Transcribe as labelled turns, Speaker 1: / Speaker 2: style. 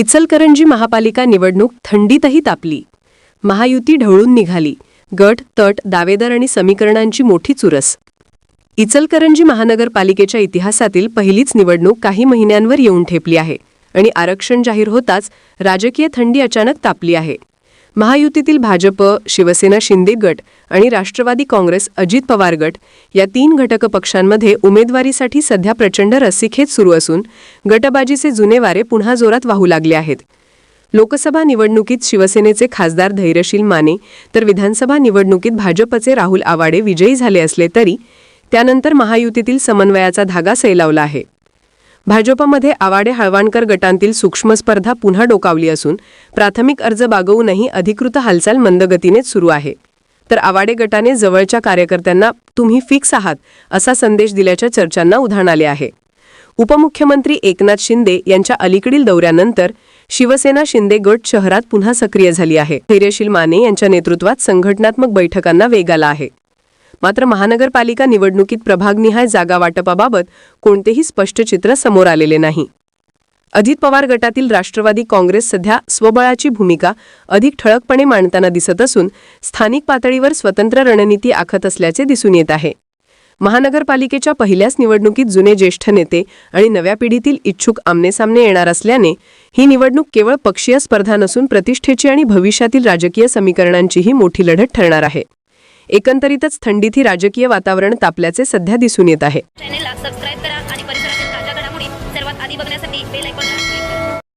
Speaker 1: इचलकरंजी महापालिका निवडणूक थंडीतही तापली. महायुती ढवळून निघाली. गट तट दावेदार आणि समीकरणांची मोठी चुरस. इचलकरंजी महानगरपालिकेच्या इतिहासातील पहिलीच निवडणूक काही महिन्यांवर येऊन ठेपली आहे आणि आरक्षण जाहीर होताच राजकीय थंडी अचानक तापली आहे. महायुतीतील भाजप शिवसेना शिंदे गट आणि राष्ट्रवादी काँग्रेस अजित पवार गट या तीन घटक पक्षांमध्ये उमेदवारीसाठी सध्या प्रचंड रस्सीखेच सुरू असून गटबाजीचे जुने वारे पुन्हा जोरात वाहू लागले आहेत. लोकसभा निवडणुकीत शिवसेनेचे खासदार धैर्यशील माने तर विधानसभा निवडणुकीत भाजपचे राहुल आवाडे विजयी झाले असले तरी त्यानंतर महायुतीतील समन्वयाचा धागा सैलावला आहे. भाजपमध्ये आवाडे हळवाणकर गटांतील सूक्ष्म स्पर्धा पुन्हा डोकावली असून प्राथमिक अर्ज बागवूनही अधिकृत हालचाल मंदगतीनेच सुरू आहे. तर आवाडे गटाने जवळच्या कार्यकर्त्यांना तुम्ही फिक्स आहात असा संदेश दिल्याच्या चर्चांना उधाण आले आहे. उपमुख्यमंत्री एकनाथ शिंदे यांच्या अलीकडील दौऱ्यानंतर शिवसेना शिंदे गट शहरात पुन्हा सक्रिय झाली आहे. धैर्यशील माने यांच्या नेतृत्वात संघटनात्मक बैठकांना वेग आला आहे. मात्र महानगरपालिका निवडणुकीत प्रभागनिहाय जागा वाटपाबाबत कोणतेही स्पष्ट चित्र समोर आलेले नाही. अजित पवार गटातील राष्ट्रवादी काँग्रेस सध्या स्वबळाची भूमिका अधिक ठळकपणे मांडताना दिसत असून स्थानिक पातळीवर स्वतंत्र रणनीती आखत असल्याचे दिसून येत आहे. महानगरपालिकेच्या पहिल्याच निवडणुकीत जुने ज्येष्ठ नेते आणि नव्या पिढीतील इच्छुक आमनेसामने येणार असल्याने ही निवडणूक केवळ पक्षीय स्पर्धा नसून प्रतिष्ठेची आणि भविष्यातील राजकीय समीकरणांचीही मोठी लढत ठरणार आहे. एकंदरीतच थंडीत ही राजकीय वातावरण तापल्याचे सध्या दिसून येत आहे.
Speaker 2: चॅनेलला सबस्क्राईब करा आणि परिसरातील ताज्या घडामोडी सर्वात आधी बघण्यासाठी बेल आयकॉन